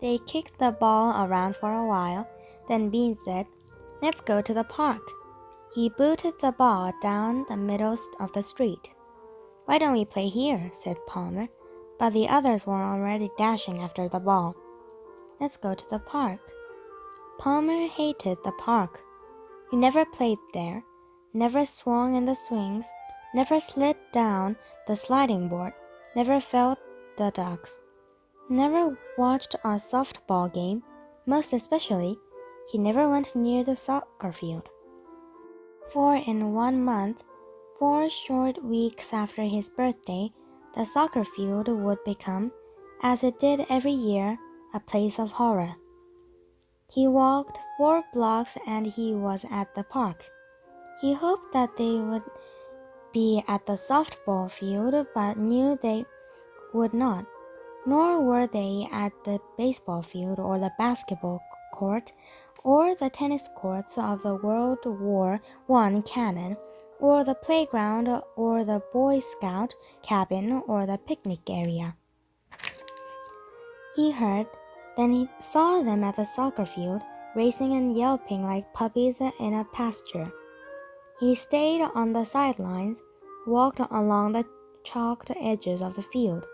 They kicked the ball around for a while. Then Bean said, Let's go to the park. He booted the ball down the middle of the street. Why don't we play here? said Palmer. But the others were already dashing after the ball. Let's go to the park. Palmer hated the park. He never played there, never swung in the swings, never slid down the sliding board, never felt the ducks, never watched a softball game, most especially, he never went near the soccer field. For in one month, four short weeks after his birthday, the soccer field would become, as it did every year, a place of horror. He walked four blocks and he was at the park. He hoped that they would be at the softball field, but knew they would not. Nor were they at the baseball field or the basketball court or the tennis courts of the World War I cannon or the playground or the Boy Scout cabin or the picnic area. He heard then he saw them at the soccer field, racing and yelping like puppies in a pasture. He stayed on the sidelines, walked along the chalked edges of the field.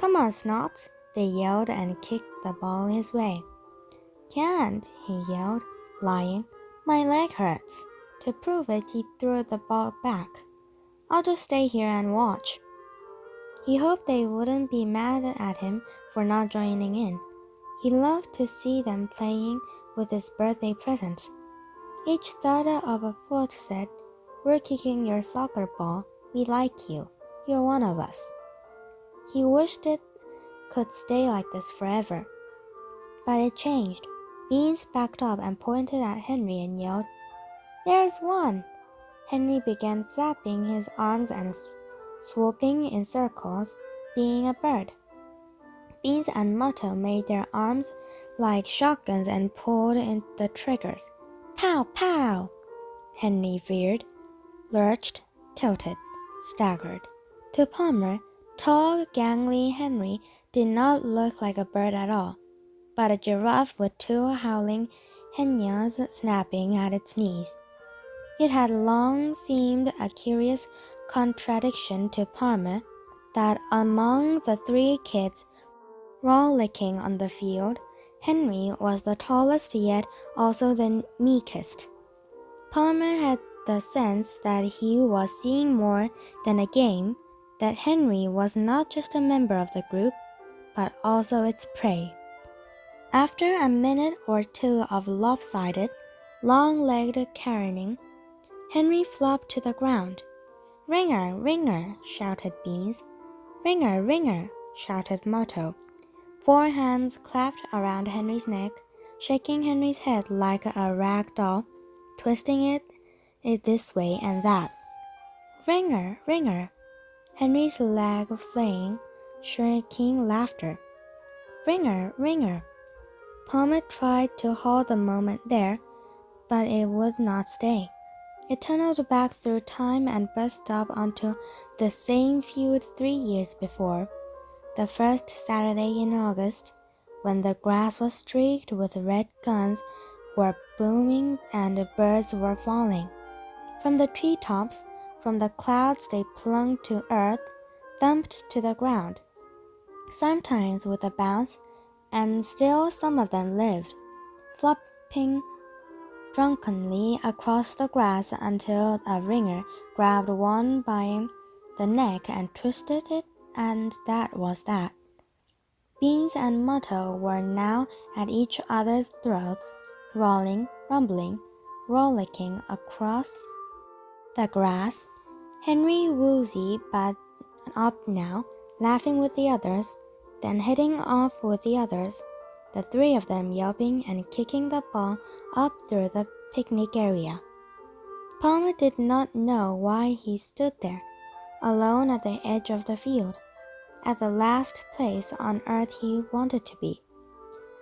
Come on, Snots, they yelled and kicked the ball his way. Can't, he yelled, lying. My leg hurts. To prove it, he threw the ball back. I'll just stay here and watch. He hoped they wouldn't be mad at him for not joining in. He loved to see them playing with his birthday present. Each thud of a foot said, We're kicking your soccer ball. We like you. You're one of us. He wished it could stay like this forever. But it changed. Beans backed up and pointed at Henry and yelled, There's one! Henry began flapping his arms and swooping in circles, being a bird. Beans and Motto made their arms like shotguns and pulled in the triggers. Pow, pow! Henry veered, lurched, tilted, staggered. To Palmer, tall, gangly Henry did not look like a bird at all, but a giraffe with two howling hyenas snapping at its knees. It had long seemed a curious contradiction to Palmer that among the three kids rollicking on the field, Henry was the tallest yet also the meekest. Palmer had the sense that he was seeing more than a game, that Henry was not just a member of the group, but also its prey. After a minute or two of lopsided, long legged careening, Henry flopped to the ground. Ringer, ringer, shouted Beans. Ringer, ringer, shouted Motto. Four hands clapped around Henry's neck, shaking Henry's head like a rag doll, twisting it, it this way and that. Ringer, ringer. Henry's leg of flame, shrieking laughter. Ringer, ringer. Palmer tried to hold the moment there, but it would not stay. It tunneled back through time and burst up onto the same field three years before the first Saturday in August, when the grass was streaked with red guns were booming and birds were falling. From the tree tops, from the clouds they plunged to earth, thumped to the ground, sometimes with a bounce, and still some of them lived, flopping drunkenly across the grass until a ringer grabbed one by the neck and twisted it and that was that. Beans and Motto were now at each other's throats, rolling, rumbling, rollicking across the grass. Henry woozy but up now, laughing with the others, then heading off with the others, the three of them yelping and kicking the ball up through the picnic area. Palmer did not know why he stood there alone at the edge of the field, at the last place on earth he wanted to be.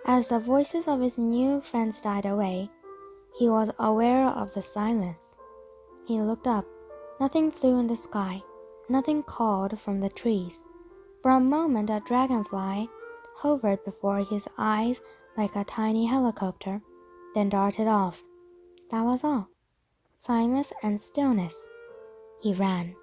As the voices of his new friends died away, he was aware of the silence. He looked up. Nothing flew in the sky, nothing called from the trees. For a moment, a dragonfly hovered before his eyes like a tiny helicopter, then darted off. That was all. Silence and stillness. He ran.